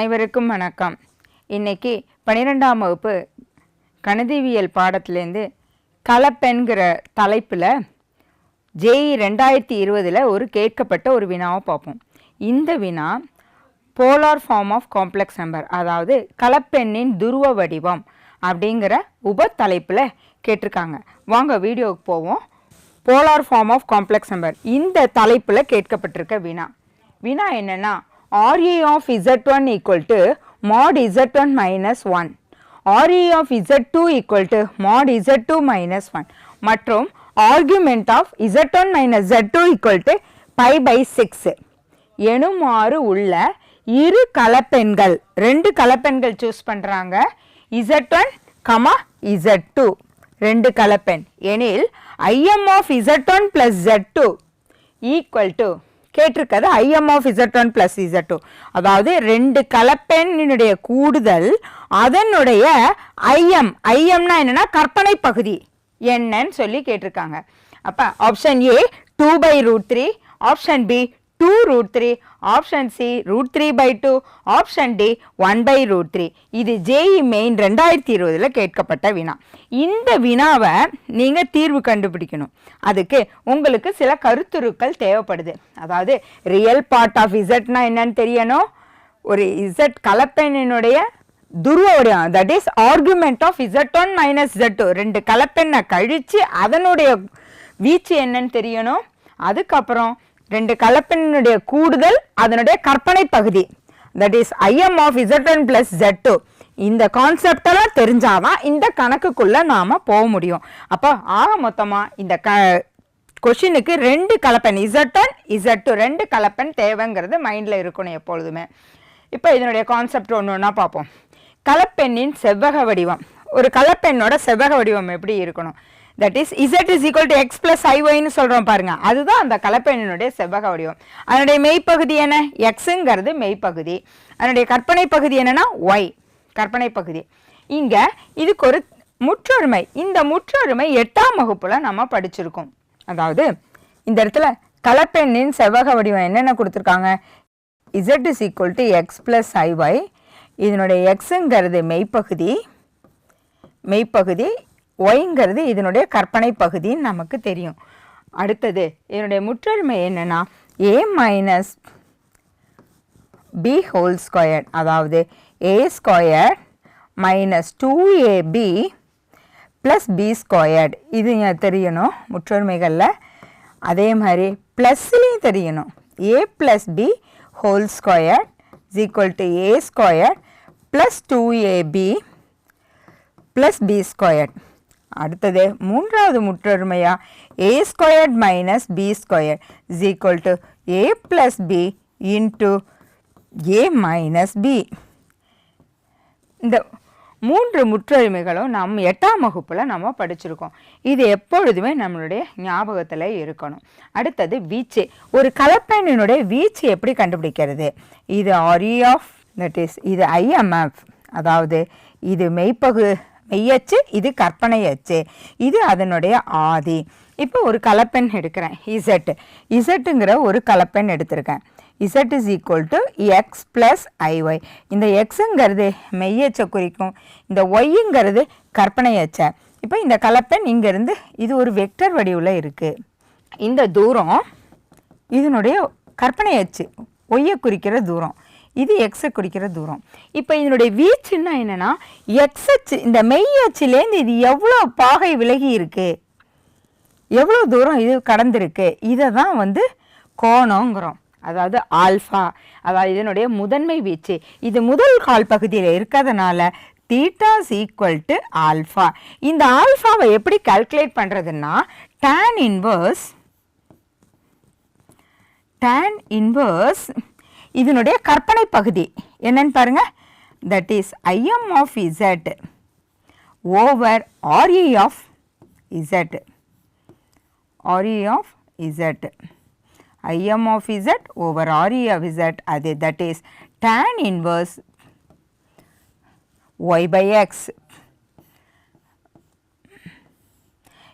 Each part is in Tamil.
அனைவருக்கும் வணக்கம். இன்னைக்கு பன்னிரெண்டாம் வகுப்பு கணிதவியல் பாடத்துலேருந்து கலப்பெண்கிற தலைப்பில் ஜேஇ ரெண்டாயிரத்தி இருபதில் ஒரு கேட்கப்பட்ட ஒரு வினாவை பார்ப்போம். இந்த வினா polar form of complex number அதாவது கலப்பெண்ணின் துருவ வடிவம் அப்படிங்கிற உப தலைப்பில் கேட்டிருக்காங்க. வாங்க வீடியோவுக்கு போவோம். Polar form of complex number இந்த தலைப்பில் கேட்கப்பட்டிருக்க வினா. வினா என்னென்னா RA of Z1 equal to mod Z1 minus 1 RA of Z2 equal to mod Z2 minus 1 மற்றும் argument of Z1 minus Z2 equal to pi by 6 எனுமாறு உள்ள இரு கலப்பெண்கள் ரெண்டு கலப்பெண்கள் சூஸ் பண்றாங்க Z1 கமா Z2 ரெண்டு கலப்பெண் எனில் IM of Z1 plus Z2 equal to கேட்டிருக்கிறது IM of Z one plus Z two அதாவது ரெண்டு கலப்பெண்ணினுடைய கூடுதல் அதனுடைய ஐஎம் ஐஎம்னா என்னென்னா கற்பனை பகுதி. என்னன்னு சொல்லி கேட்டிருக்காங்க. அப்போ option A two by root three option B two root three option C root three by two option D one by root three இது ஜேஇ மெயின் ரெண்டாயிரத்தி இருபதில் கேட்கப்பட்ட வினா. இந்த வினாவை நீங்கள் தீர்வு கண்டுபிடிக்கணும். அதுக்கு உங்களுக்கு சில கருத்துருக்கள் தேவைப்படுது. அதாவது ரியல் பார்ட் ஆஃப் இசட்னா என்னன்னு தெரியணும். ஒரு இசட் கலப்பெண்ணினுடைய துருவ வடிவம் that is argument of Z one minus Z two ரெண்டு கலப்பெண்ணை கழித்து அதனுடைய வீச்சு என்னன்னு தெரியணும். அதுக்கப்புறம் ரெண்டு கலப்பினுடைய கூடுதல் அதனுடைய கற்பனை பகுதி. That is IM of Z one plus Z two இந்த கான்செப்டெல்லாம் தெரிஞ்சாதான் இந்த கணக்குக்குள்ளே நாம் போக முடியும். அப்போ ஆக மொத்தமாக இந்த க கொஷினுக்கு ரெண்டு கலப்பெண் இசட் ஒன் இசட் டூ ரெண்டு கலப்பெண் தேவைங்கிறது மைண்டில் இருக்கணும் எப்பொழுதுமே. இப்போ இதனுடைய கான்செப்ட் ஒன்று ஒன்றா பார்ப்போம். கலப்பெண்ணின் செவ்வக வடிவம். ஒரு கலப்பெண்ணோட செவ்வக வடிவம் எப்படி இருக்கணும்? That is Z is equal to X plus ஐஒய்னு சொல்கிறோம் பாருங்க. அதுதான் அந்த கலப்பெண்ணினுடைய செவ்வக வடிவம். அதனுடைய மெய்ப்பகுதி என்ன? எக்ஸுங்கிறது மெய்ப்பகுதி. அதனுடைய கற்பனை பகுதி என்னன்னா ஒய் கற்பனை பகுதி. இங்கே இதுக்கு ஒரு முற்றொருமை. இந்த முற்றொருமை எட்டாம் வகுப்பில் நம்ம படிச்சிருக்கோம். அதாவது இந்த இடத்துல கலப்பெண்ணின் செவ்வக வடிவம் என்னென்ன கொடுத்துருக்காங்க? Z is equal to X plus IY இதனுடைய எக்ஸுங்கிறது மெய்ப்பகுதி. மெய்ப்பகுதி ஒய்ங்கிறது இதனுடைய கற்பனை பகுதின்னு நமக்கு தெரியும். அடுத்தது இதனுடைய முற்றொருமை என்னென்னா A minus B whole square அதாவது A square minus two AB plus B squared இது தெரியணும் முற்றொருமைகளில். அதே மாதிரி ப்ளஸ்லேயும் தெரியணும். A plus B whole square is equal to A square plus two AB plus B squared அடுத்தது மூன்றாவது முற்றொருமையா? A squared minus B square is equal to A plus B into A minus B இந்த மூன்று முற்றொருமைகளும் நம் எட்டாம் வகுப்பில் நம்ம படிச்சிருக்கோம். இது எப்பொழுதுமே நம்மளுடைய ஞாபகத்தில் இருக்கணும். அடுத்தது வீச்சு. ஒரு கலப்பெண்ணினுடைய வீச்சு எப்படி கண்டுபிடிக்கிறது? இது ஆரி ஆஃப் தட் இஸ் இது ஐஎம்எஃப் அதாவது இது மெய்ப்பகு மெய்யச்சு இது கற்பனை அச்சு இது அதனுடைய ஆதி. இப்போ ஒரு கலப்பெண் எடுக்கிறேன். இசட். இசட்டுங்கிற ஒரு கலப்பெண் எடுத்திருக்கேன். Z is equal to X plus IY இந்த எக்ஸுங்கிறது மெய்யச்சை குறிக்கும். இந்த ஒய்ங்கிறது கற்பனை அச்சை இப்போ இந்த கலப்பெண் இங்கேருந்து இது ஒரு வெக்டர் வடிவில் இருக்குது இந்த தூரம் இதனுடைய கற்பனை அச்சு ஒய்யை குறிக்கிற தூரம். இது எக்ஸை குறிக்கிற தூரம். இப்போ இதனுடைய வீச்சுன்னா என்னென்னா எக்ஸ் அச்சு இந்த மெய் அச்சுலேருந்து இது எவ்வளோ பாகை விலகி இருக்குது எவ்வளோ தூரம் இது கடந்திருக்கு? இதை தான் வந்து கோணங்கிறோம். அதாவது ஆல்ஃபா அதாவது இதனுடைய முதன்மை வீச்சு. இது முதல் கால் பகுதியில் இருக்கிறதுனால தீட்டாஸ் ஈக்குவல் டு ஆல்ஃபா. இந்த ஆல்ஃபாவை எப்படி கால்குலேட் பண்ணுறதுன்னா டேன் இன்வர்ஸ் டேன் இன்வர்ஸ் இதனுடைய கற்பனை பகுதி. என்னன்னு பாருங்க. That is IM of Z over RE of Z RE of Z IM of Z over RE of Z அது that is tan inverse Y by X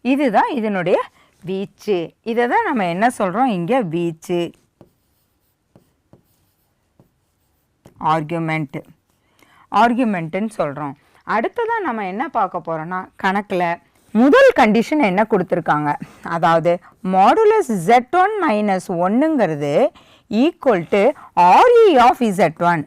இதுதான் இதனுடைய வீச்சு. இதை தான் நம்ம என்ன சொல்கிறோம் இங்கே வீச்சு. ஆர்கியூமெண்ட்டு ஆர்கியூமெண்ட்டுன்னு சொல்கிறோம் அடுத்ததாக நம்ம என்ன பார்க்க போகிறோன்னா கணக்கில் முதல் கண்டிஷன் என்ன கொடுத்துருக்காங்க? அதாவது modulus Z one minus ஒன்றுங்கிறது equal to RE of Z one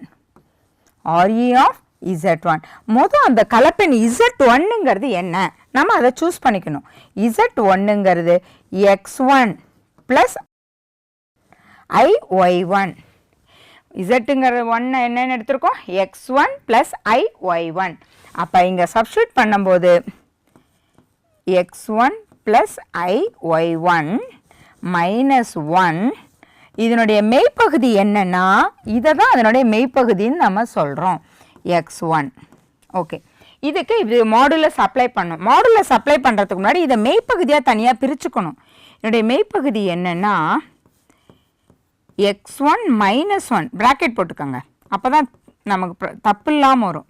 RE of Z one மொதல் அந்த கலப்பெண் இசட் ஒன்னுங்கிறது என்ன? நம்ம அதை சூஸ் பண்ணிக்கணும். Z ஒன்னுங்கிறது X one plus I Y one இசட்டுங்கிற ஒன்று என்னென்னு எடுத்திருக்கோம்? X one plus I Y one அப்போ இங்கே சப்ஸ்டியூட் பண்ணும்போது X one plus I Y one minus one இதனுடைய மெய்ப்பகுதி என்னென்னா இதை தான் அதனுடைய மெய்ப்பகுதின்னு நம்ம சொல்கிறோம் எக்ஸ் ஒன் ஓகே இதுக்கு இது மாடுலஸ் அப்ளை பண்ணும் மாடுலஸ் அப்ளை பண்ணுறதுக்கு முன்னாடி இதை மெய்ப்பகுதியாக தனியாக பிரிச்சுக்கணும். என்னுடைய மெய்ப்பகுதி என்னென்னா X one minus one bracket போட்டுக்கோங்க. அப்போ தான் நமக்கு தப்பு இல்லாமல் வரும்.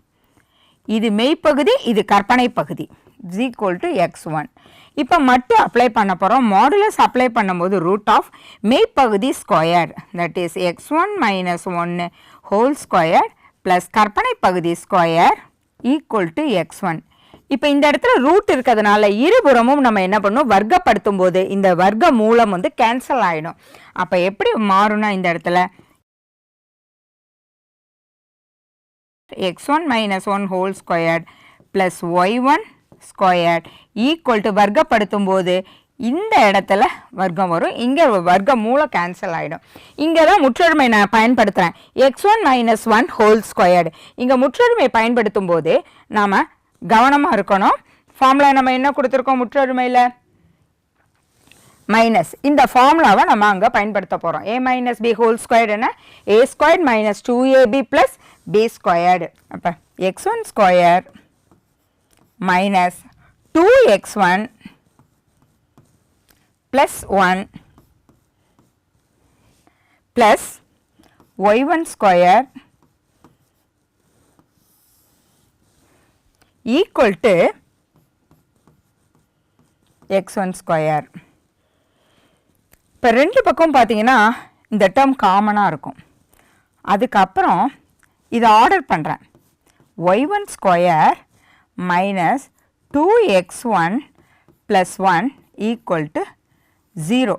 இது மெய்ப்பகுதி இது கற்பனை பகுதி. Is equal to X one இப்போ மட்டும் அப்ளை பண்ண போகிறோம் மாடுலஸ் அப்ளை பண்ணும்போது root of மெய்ப்பகுதி square that is X one minus ஒன்று ஹோல் ஸ்கொயர் ப்ளஸ் கற்பனை பகுதி square equal to X one இப்போ இந்த இடத்துல ரூட் இருக்கிறதுனால இருபுறமும் நம்ம என்ன பண்ணணும் வர்க்கப்படுத்தும் போது இந்த வர்க்க மூலம் வந்து கேன்சல் ஆகிடும் அப்போ எப்படி மாறும்னா இந்த இடத்துல? X one minus one whole squared plus Y one squared equal to வர்க்கப்படுத்தும் போது இந்த இடத்துல வர்க்கம் வரும். இங்கே வர்க்க மூலம் கேன்சல் ஆகிடும் இங்கே தான் முற்றொருமை நான் பயன்படுத்துகிறேன் X one minus one whole squared இங்கே முற்றொருமை பயன்படுத்தும் போது நாம் கவனமாக இருக்கணும். ஃபார்முலா நம்ம என்ன கொடுத்துருக்கோம் முற்றொருமையில் மைனஸ் இந்த ஃபார்முலாவை நம்ம அங்கே பயன்படுத்த போகிறோம் A minus B whole ஸ்கொயர்டுன்னா A squared minus two AB plus B squared அப்போ X one square minus two X one plus one plus Y one square equal to X one square இப்போ ரெண்டு பக்கம் பார்த்தீங்கன்னா இந்த டேர்ம் காமனாக இருக்கும். அதுக்கப்புறம் இதை ஆர்டர் பண்ணுறேன் Y one square minus two X one plus one equal to zero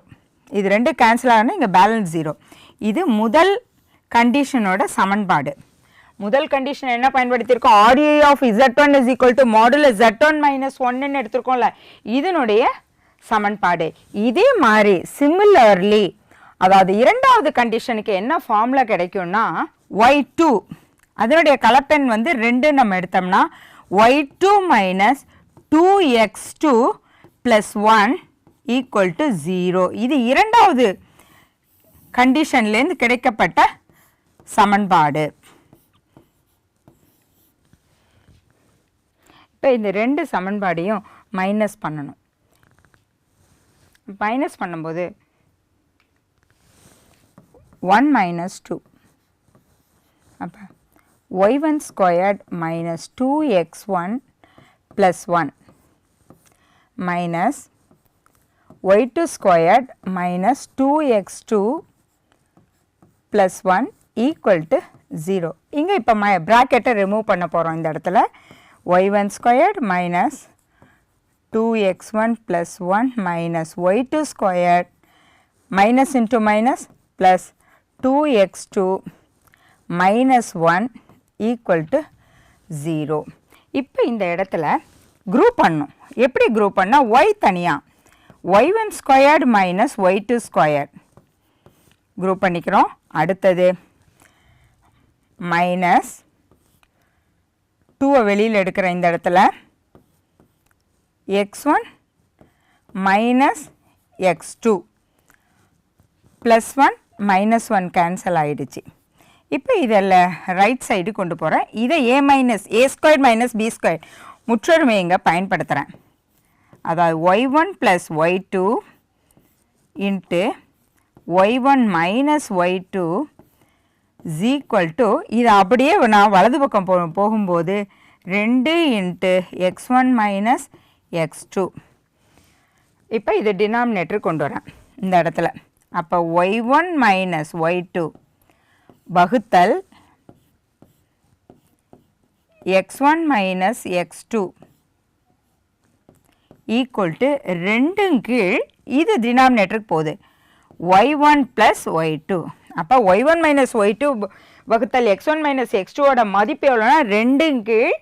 இது ரெண்டு கேன்சல் ஆகணும் இங்கே பேலன்ஸ் ஜீரோ இது முதல் கண்டிஷனோட சமன்பாடு. முதல் கண்டிஷன் என்ன பயன்படுத்தியிருக்கோம்? RE of Z one is equal to modulus Z one minus ஒன்னு எடுத்திருக்கோம்ல. இதனுடைய சமன்பாடு. இதே மாதிரி சிமிலர்லி அதாவது இரண்டாவது கண்டிஷனுக்கு என்ன ஃபார்மில் கிடைக்கும்னா ஒய் டூ அதனுடைய கலப்பெண் வந்து ரெண்டு நம்ம எடுத்தோம்னா Y two minus two X two plus one equal to zero இது இரண்டாவது கண்டிஷன்லேருந்து கிடைக்கப்பட்ட சமன்பாடு. இப்போ இந்த ரெண்டு சமன்பாடையும் மைனஸ் பண்ணணும். மைனஸ் பண்ணும்போது ஒன் மைனஸ் டூ அப்போ Y one squared minus two X one plus one minus Y two squared minus two X two plus one equal to zero இங்கே இப்போ ம ப்ராக்கெட்டை ரிமூவ் பண்ண போகிறோம் இந்த இடத்துல. Y one minus minus two X one plus one minus Y minus squared minus into minus plus two X two minus one equal zero இப்போ இந்த இடத்துல குரூப் பண்ணும். எப்படி குரூப் பண்ணால் ஒய் தனியாக Y one squared minus Y two square group பண்ணிக்கிறோம். அடுத்தது மைனஸ் டூவை வெளியில் எடுக்கிற இந்த இடத்துல. X one minus X two plus one minus one cancel ஆகிடுச்சு இப்போ இதில் ரைட் சைடு கொண்டு போகிறேன் இதை A minus A square minus B square முற்றொருமை இங்கே பயன்படுத்துகிறேன் அதாவது Y one plus Y two into Y one minus Y two equal to இது அப்படியே நான் வலது பக்கம் போ போகும்போது ரெண்டு into X one minus X two இப்போ இது டினாமினேட்டர் கொண்டு வரேன் இந்த இடத்துல. அப்போ Y one minus Y two வகுத்தல் X one minus X two equal to ரெண்டும் கீழ் இது டினாமினேட்டருக்கு போகுது. Y one plus Y two அப்போ Y one minus Y two வகுத்தல் எக்ஸ் ஒன் மைனஸ் எக்ஸ் டூவோட மதிப்பு எவ்வளோனா ரெண்டும் கீழ்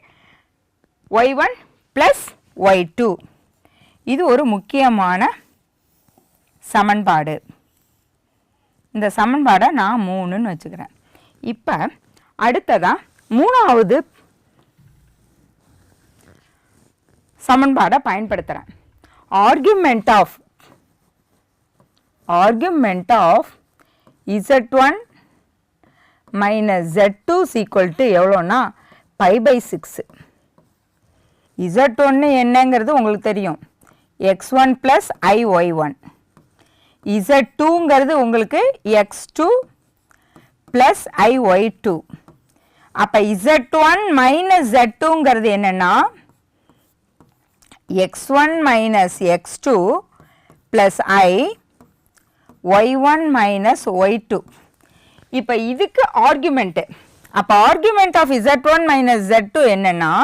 Y one plus Y two இது ஒரு முக்கியமான சமன்பாடு. இந்த சமன்பாடை நான் மூணுன்னு வச்சுக்கிறேன். இப்போ அடுத்ததாக மூணாவது சமன்பாடை பயன்படுத்துகிறேன் argument of argument of Z one minus Z two is equal to எவ்வளோன்னா pi by six Z ஒன்று என்னங்கிறது உங்களுக்கு தெரியும். X one plus I Y one Z டூங்கிறது உங்களுக்கு X two plus I Y two அப்போ இசட் ஒன் மைனஸ் ஜெட் டூங்கிறது என்னென்னா X one minus X two plus I Y one minus Y two இப்போ இதுக்கு ஆர்குமெண்ட்டு அப்போ argument of Z one minus Z two என்னென்னா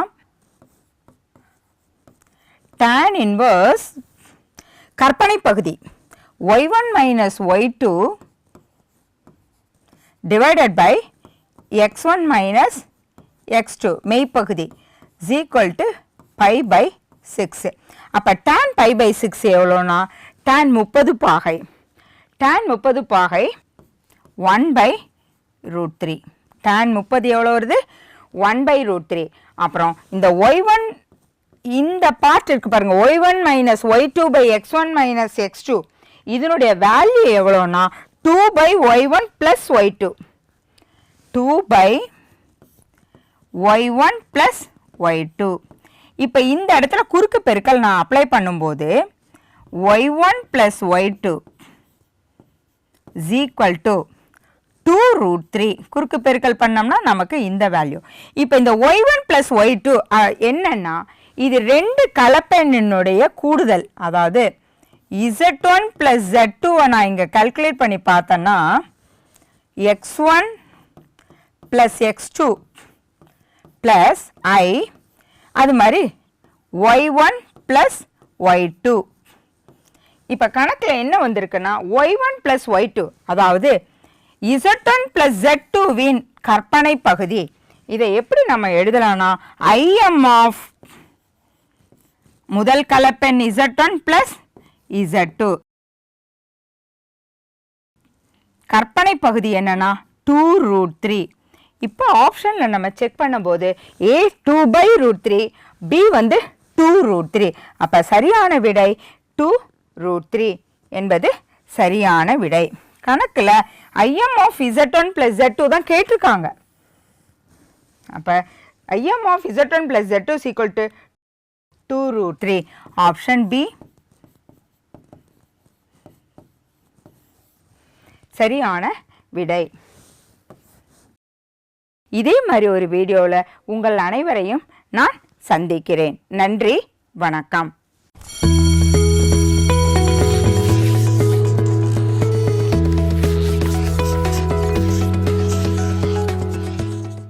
tan inverse கற்பனை பகுதி. Y1 minus y2 divided by x1 minus x2 மெய்ப்பகுதி. Is equal to pi by 6 அப்போ tan pi by 6 எவ்வளோனா tan முப்பது பாகை. டேன் முப்பது பாகை one by root three tan முப்பது எவ்வளோ வருது? ஒன் பை ரூட் த்ரீ அப்புறம் இந்த ஒய் ஒன் இந்த பார்ட் இருக்கு பாருங்க. Y one minus Y two by X one minus X two இதனுடைய வேல்யூ எவ்வளோனா two by Y one plus Y two two by Y one plus Y two இப்போ இந்த இடத்துல குறுக்கு பெருக்கல் நான் அப்ளை பண்ணும்போது Y one plus Y two equal to two root three குறுக்கு பெருக்கல் பண்ணோம்னா நமக்கு இந்த வேல்யூ இப்போ இந்த Y one plus Y two என்னென்னா இது ரெண்டு கலப்பெண்ணினுடைய கூடுதல். அதாவது இசட் ஒன் ப்ளஸ் ஜெட் டூவை நான் இங்கே கல்குலேட் பண்ணி பார்த்தேன்னா x one plus x two plus i அது மாதிரி y one plus y two இப்போ கணக்கில் என்ன வந்திருக்குன்னா y one plus y two அதாவது இசட் ஒன் ப்ளஸ் ஜெட் டூவின் கற்பனை பகுதி. இதை எப்படி நம்ம எழுதலாம்னா ஐஎம் ஆஃப் முதல் கலப்பெண் z one plus z two கற்பனை பகுதி என்னன்னா டூ ரூட் த்ரீ இப்போ ஆப்ஷனில் நம்ம செக் பண்ணும்போது A two by root three B வந்து டூ ரூட் த்ரீ அப்போ சரியான விடை டூ ரூட் த்ரீ என்பது சரியான விடை. கணக்கில் IM of z one plus z two தான் கேட்டிருக்காங்க. அப்போ IM of z one plus z two is equal to two root three option B சரியான விடை. இதே மாதிரி ஒரு வீடியோவில் உங்கள் அனைவரையும் நான் சந்திக்கிறேன். நன்றி வணக்கம்.